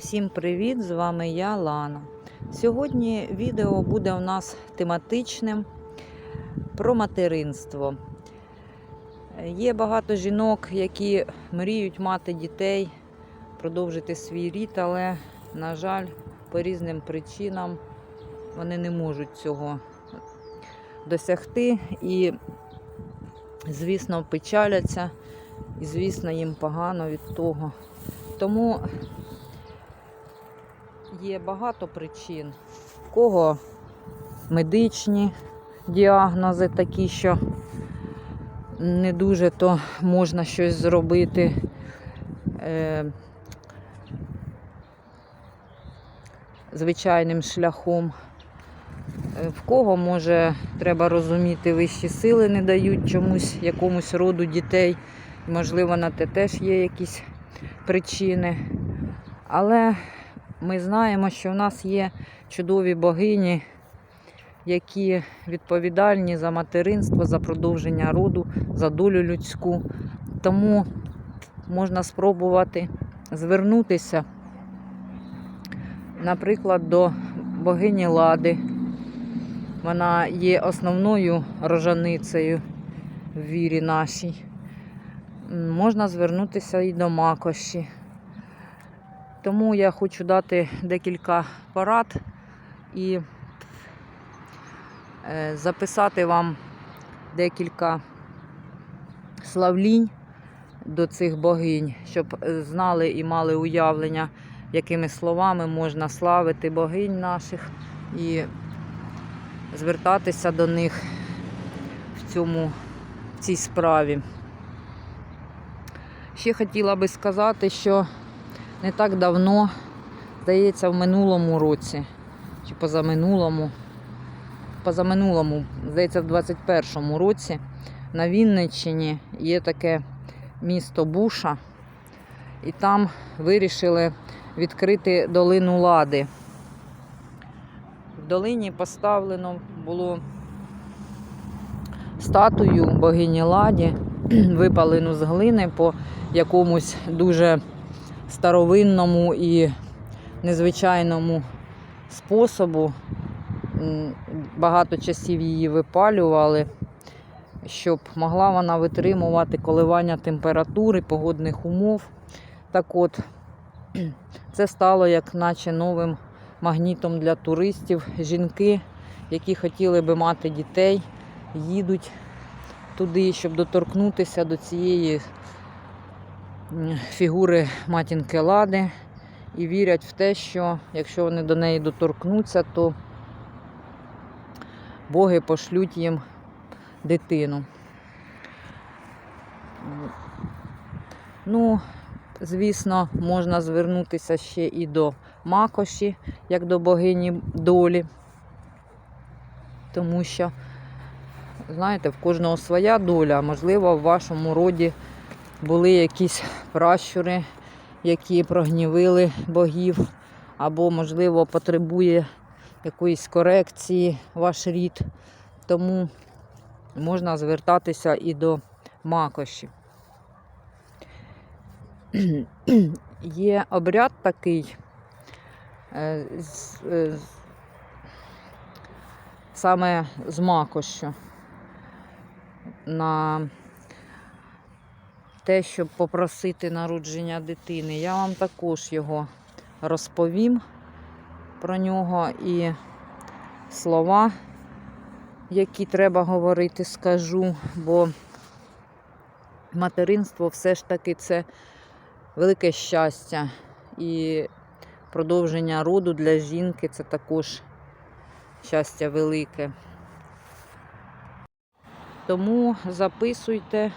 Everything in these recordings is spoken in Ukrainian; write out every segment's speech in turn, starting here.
Всім привіт! З вами я Лана. Сьогодні відео буде у нас тематичним про материнство. Є багато жінок, які мріють мати дітей, продовжити свій рід, але, на жаль, по різним причинам вони не можуть цього досягти і, звісно, печаляться, і, звісно, їм погано від того. Тому є багато причин. В кого медичні діагнози такі, що не дуже то можна щось зробити. Е, звичайним шляхом. Е, В кого може треба розуміти, вищі сили не дають чомусь якомусь роду дітей. Можливо, на те теж є якісь причини. Але ми знаємо, що в нас є чудові богині, які відповідальні за материнство, за продовження роду, за долю людську. Тому можна спробувати звернутися, наприклад, до богині Лади. Вона є основною рожаницею в вірі нашій. Можна звернутися і до Макоші. Тому я хочу дати декілька порад і е, записати вам декілька славлінь до цих богинь, щоб е, знали і мали уявлення, якими словами можна славити богинь наших і звертатися до них в цьому в цій справі. Ще хотіла би сказати, що не так давно, здається, в минулому році, чи позаминулому, позаминулому, здається, в 21-му році на Вінниччині є таке місто Буша, і там вирішили відкрити долину Лади. В долині поставлено було статую богині Ладі, випалену з глини по якомусь дуже старовинному і незвичайному способу. Багато часів її випалювали, щоб могла вона витримувати коливання температури, погодних умов. Так от, це стало як наче новим магнітом для туристів. Жінки, які хотіли би мати дітей, їдуть туди, щоб доторкнутися до цієї фігури матінки Лади і вірять в те, що якщо вони до неї доторкнуться, то боги пошлють їм дитину. Ну, звісно, можна звернутися ще і до Макоші, як до богині долі, тому що, знаєте, в кожного своя доля, можливо, в вашому роді були якісь пращури, які прогнівили богів, або, можливо, потребує якоїсь корекції ваш рід. Тому можна звертатися і до макоші. Є обряд такий, е, е, саме з макошю на те, щоб попросити народження дитини. Я вам також його розповім про нього і слова, які треба говорити, скажу, бо материнство все ж таки це велике щастя. І продовження роду для жінки це також щастя велике. Тому записуйте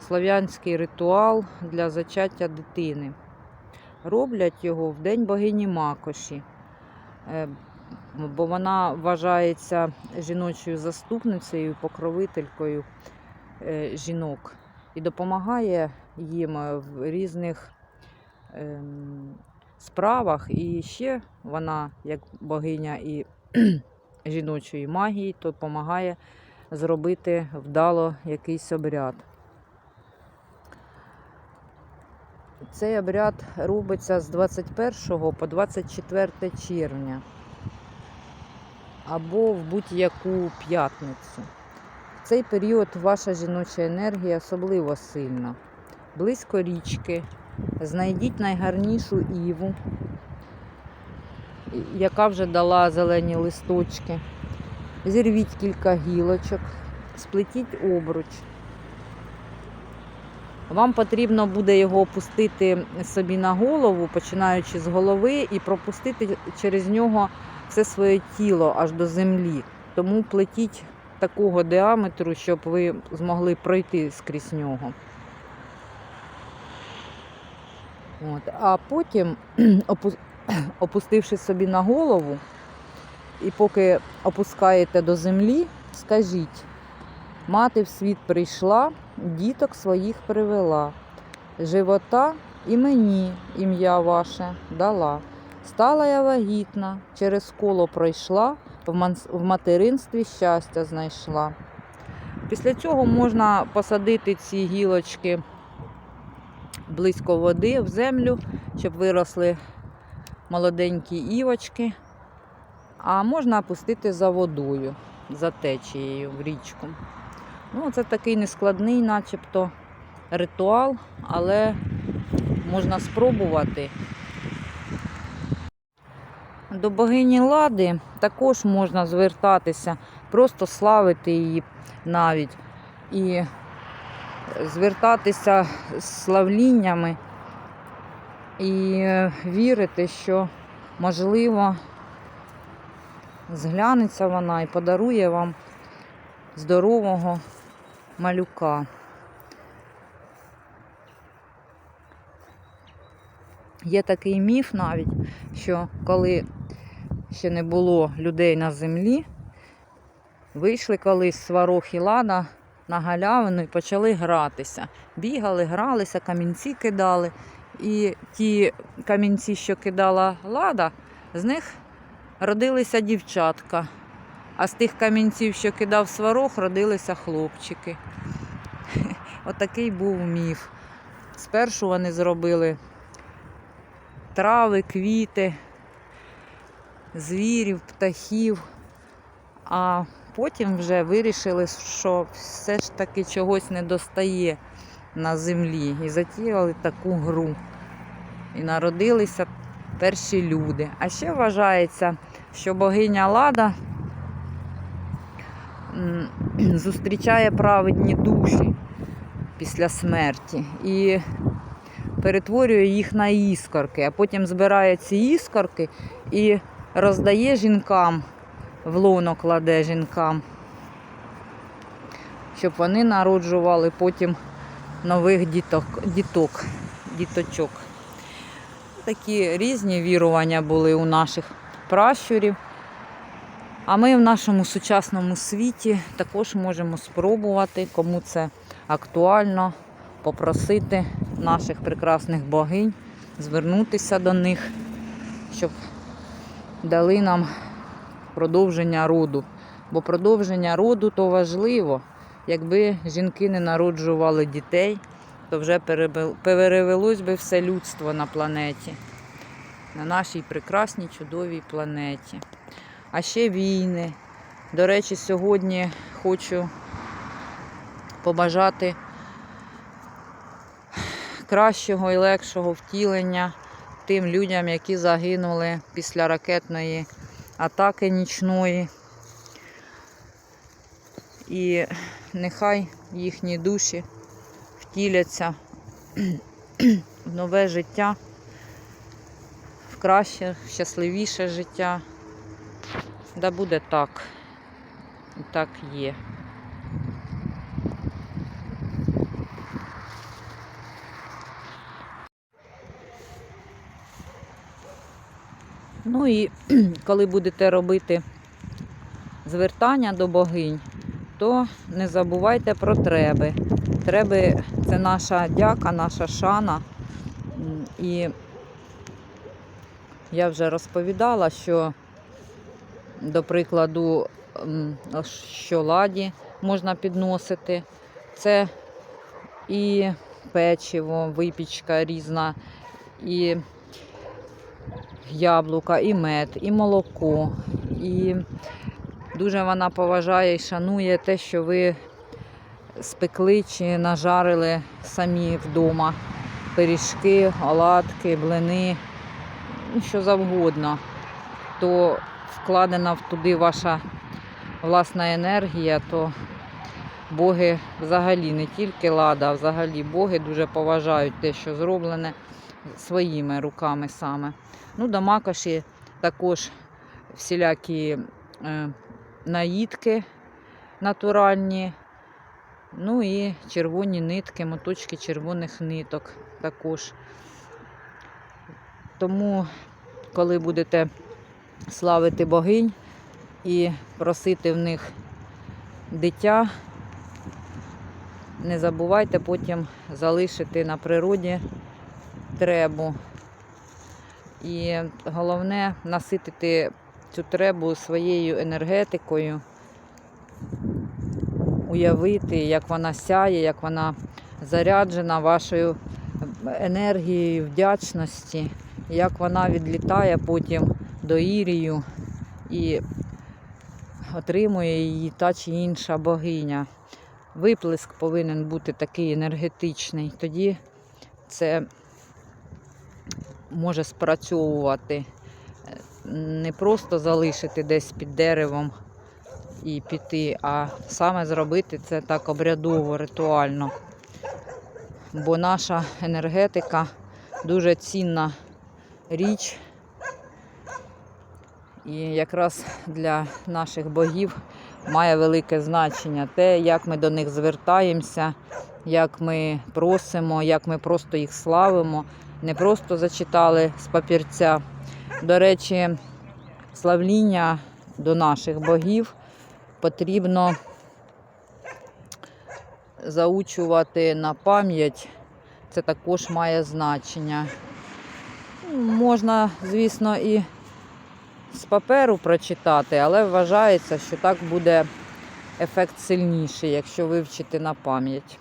слов'янський ритуал для зачаття дитини. Роблять його в День богині Макоші, е, бо вона вважається жіночою заступницею, покровителькою е, жінок і допомагає їм е, в різних ем, справах. І ще вона, як богиня і жіночої магії, то допомагає зробити вдало якийсь обряд. Цей обряд робиться з 21 по 24 червня або в будь-яку п'ятницю. В цей період ваша жіноча енергія особливо сильна. Близько річки знайдіть найгарнішу іву, яка вже дала зелені листочки. Зірвіть кілька гілочок, сплетіть обруч. Вам потрібно буде його опустити собі на голову, починаючи з голови, і пропустити через нього все своє тіло аж до землі. Тому плетіть такого діаметру, щоб ви змогли пройти скрізь нього. От. А потім, опустивши собі на голову, і поки опускаєте до землі, скажіть, мати в світ прийшла, діток своїх привела, живота і мені ім'я ваше дала. Стала я вагітна, через коло пройшла, в материнстві щастя знайшла. Після цього можна посадити ці гілочки близько води в землю, щоб виросли молоденькі івочки. А можна опустити за водою, за течією в річку. Ну, це такий нескладний, начебто, ритуал, але можна спробувати. До богині Лади також можна звертатися, просто славити її навіть. І звертатися з славліннями і е, вірити, що можливо зглянеться вона і подарує вам здорового малюка. Є такий міф навіть, що коли ще не було людей на землі, вийшли колись сварох і лада на галявину і почали гратися. Бігали, гралися, камінці кидали. І ті камінці, що кидала лада, з них родилися дівчатка. А з тих камінців, що кидав сварох, родилися хлопчики. Отакий був міф. Спершу вони зробили трави, квіти, звірів, птахів, а потім вже вирішили, що все ж таки чогось не достає на землі. І затіяли таку гру. І народилися перші люди. А ще вважається, що богиня Лада зустрічає праведні душі після смерті і перетворює їх на іскорки, а потім збирає ці іскорки і роздає жінкам, в лоно кладе жінкам, щоб вони народжували потім нових діток, діток, діточок. Такі різні вірування були у наших пращурів. А ми в нашому сучасному світі також можемо спробувати, кому це актуально, попросити наших прекрасних богинь, звернутися до них, щоб дали нам продовження роду. Бо продовження роду то важливо. Якби жінки не народжували дітей, то вже перевелось би все людство на планеті, на нашій прекрасній чудовій планеті. А ще війни. До речі, сьогодні хочу побажати кращого і легшого втілення тим людям, які загинули після ракетної атаки нічної. І нехай їхні душі втіляться в нове життя, в краще, щасливіше життя. Да буде так. І так є. Ну і коли будете робити звертання до богинь, то не забувайте про треби. Треби це наша дяка, наша шана. І я вже розповідала, що, до прикладу, що ладі можна підносити. Це і печиво, випічка різна, і яблука, і мед, і молоко. І дуже вона поважає і шанує те, що ви спекли чи нажарили самі вдома. Пиріжки, оладки, блини, ну, що завгодно. То вкладена туди ваша власна енергія, то боги взагалі не тільки лада, а взагалі боги дуже поважають те, що зроблене своїми руками саме. Ну, до макоші також всілякі е, наїдки натуральні. Ну і червоні нитки, моточки червоних ниток також. Тому, коли будете славити богинь і просити в них дитя, не забувайте потім залишити на природі требу. І головне наситити цю требу своєю енергетикою, уявити, як вона сяє, як вона заряджена вашою енергією вдячності, як вона відлітає потім до Ірію і отримує її та чи інша богиня. Виплеск повинен бути такий енергетичний. Тоді це може спрацьовувати. Не просто залишити десь під деревом і піти, а саме зробити це так обрядово, ритуально. Бо наша енергетика дуже цінна річ. І якраз для наших богів має велике значення те, як ми до них звертаємося, як ми просимо, як ми просто їх славимо. Не просто зачитали з папірця. До речі, славління до наших богів потрібно заучувати на пам'ять. Це також має значення. Можна, звісно, і з паперу прочитати, але вважається, що так буде ефект сильніший, якщо вивчити на пам'ять.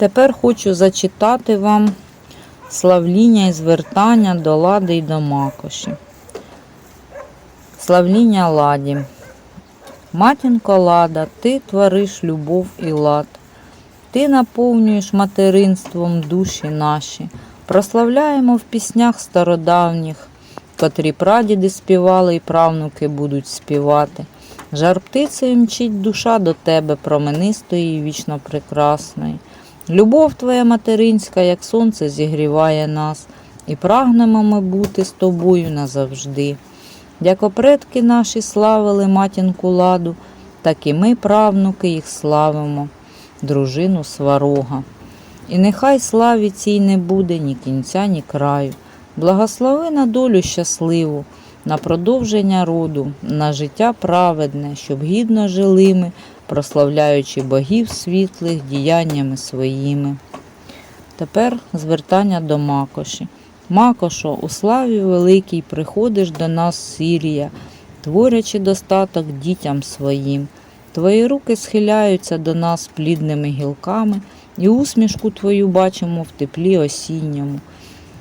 Тепер хочу зачитати вам славління і звертання до лади і до макоші. Славління ладі. Матінко лада, ти твориш любов і лад. Ти наповнюєш материнством душі наші. Прославляємо в піснях стародавніх, котрі прадіди співали і правнуки будуть співати. Жар птицею мчить душа до тебе, променистої і вічно прекрасної. Любов твоя материнська, як сонце, зігріває нас, і прагнемо ми бути з тобою назавжди. Яко предки наші славили матінку ладу, так і ми, правнуки, їх славимо, дружину сварога. І нехай славі цій не буде ні кінця, ні краю. Благослови на долю щасливу, на продовження роду, на життя праведне, щоб гідно жили ми, прославляючи богів світлих діяннями своїми. Тепер звертання до Макоші. Макошо, у славі великій приходиш до нас, Сирія, творячи достаток дітям своїм. Твої руки схиляються до нас плідними гілками, і усмішку твою бачимо в теплі осінньому.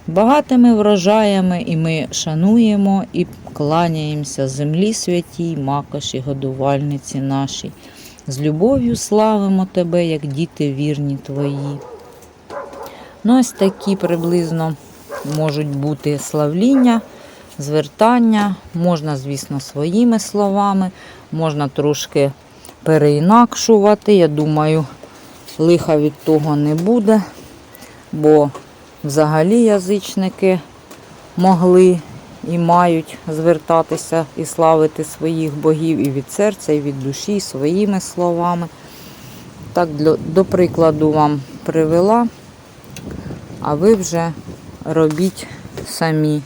Багатими врожаями і ми шануємо і кланяємося землі святій, макоші, годувальниці нашій. З любов'ю славимо тебе, як діти вірні твої. Ну, ось такі приблизно можуть бути славління, звертання. Можна, звісно, своїми словами, можна трошки переінакшувати. Я думаю, лиха від того не буде, бо взагалі язичники могли і мають звертатися і славити своїх богів і від серця, і від душі, і своїми словами. Так, для- до прикладу вам привела А ви вже робіть самі,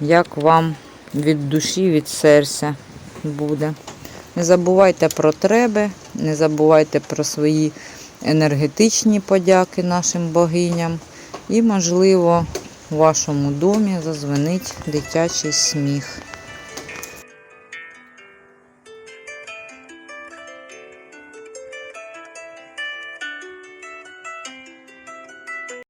як вам від душі, від серця буде. Не забувайте про треба, не забувайте про свої енергетичні подяки нашим богиням. І, можливо, вашому домі зазвенить дитячий сміх.